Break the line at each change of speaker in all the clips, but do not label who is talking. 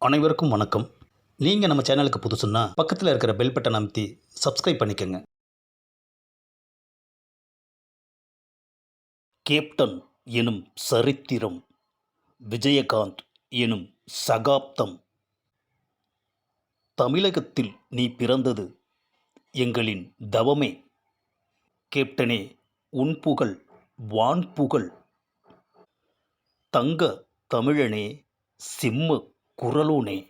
அனைவருக்கும் வணக்கம். நீங்கள் நம்ம சேனலுக்கு புதுசுன்னா பக்கத்தில் இருக்கிற பெல் பட்டன் அமைத்தி சப்ஸ்கிரைப் பண்ணிக்கோங்க. கேப்டன் எனும் சரித்திரம் விஜயகாந்த் எனும் சகாப்தம். தமிழகத்தில் நீ பிறந்தது எங்களின் தவமே. கேப்டனே உன் புகழ் வான் புகழ். தங்க தமிழனே சிம்ம குரலோனே.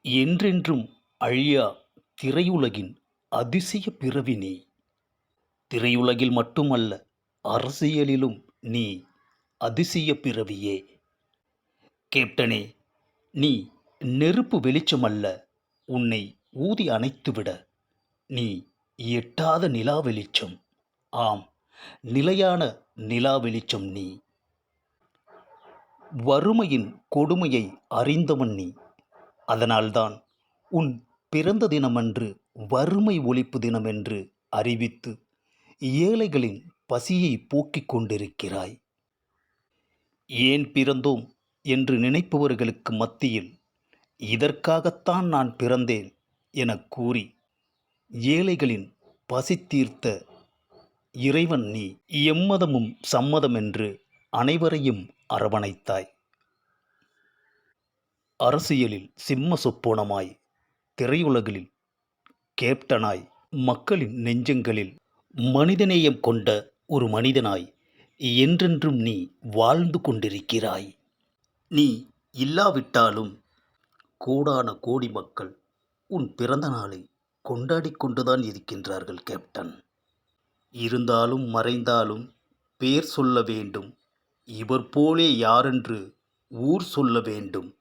என்றென்றும் அழியா திரையுலகின் அதிசய பிறவி நீ. திரையுலகில் மட்டுமல்ல அரசியலிலும் நீ அதிசய பிறவியே. கேப்டனே நீ நெருப்பு வெளிச்சமல்ல உன்னை ஊதி அணைத்துவிட. நீ எட்டாத நிலா வெளிச்சம். ஆம் நிலையான நிலா வெளிச்சம் நீ. வறுமையின் கொடுமையை அறிந்தவன் நீ. அதனால்தான் உன் பிறந்த தினமன்று வறுமை ஒழிப்பு தினமென்று அறிவித்து ஏழைகளின் பசியை போக்கிக் கொண்டிருக்கிறாய். ஏன் பிறந்தோம் என்று நினைப்பவர்களுக்கு மத்தியில் இதற்காகத்தான் நான் பிறந்தேன் எனக் கூறி ஏழைகளின் பசி தீர்த்த இறைவன் நீ. எம்மதமும் சம்மதம் என்று அனைவரையும் அரவணைத்தாய். அரசியலில் சிம்ம சொப்போனமாய் திரையுலகில் கேப்டனாய் மக்களின் நெஞ்சங்களில் மனிதநேயம் கொண்ட ஒரு மனிதனாய் என்றென்றும் நீ வாழ்ந்து கொண்டிருக்கிறாய். நீ இல்லாவிட்டாலும் கோடான கோடி மக்கள் உன் பிறந்த நாளை கொண்டாடி கொண்டுதான் இருக்கின்றார்கள் கேப்டன். இருந்தாலும் மறைந்தாலும் பேர் சொல்ல வேண்டும். இவர் போலே யாரென்று ஊர் சொல்ல வேண்டும்.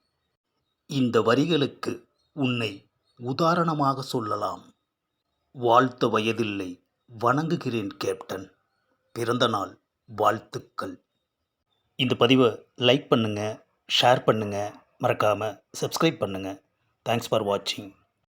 இந்த வரிகளுக்கு உன்னை உதாரணமாக சொல்லலாம். வாழ்த்த வயதில்லை வணங்குகிறேன் கேப்டன். பிறந்தநாள் வாழ்த்துக்கள். இந்த பதிவை லைக் பண்ணுங்கள் ஷேர் பண்ணுங்கள் மறக்காமல் சப்ஸ்கிரைப் பண்ணுங்கள் தேங்க்ஸ் ஃபார் வாட்சிங்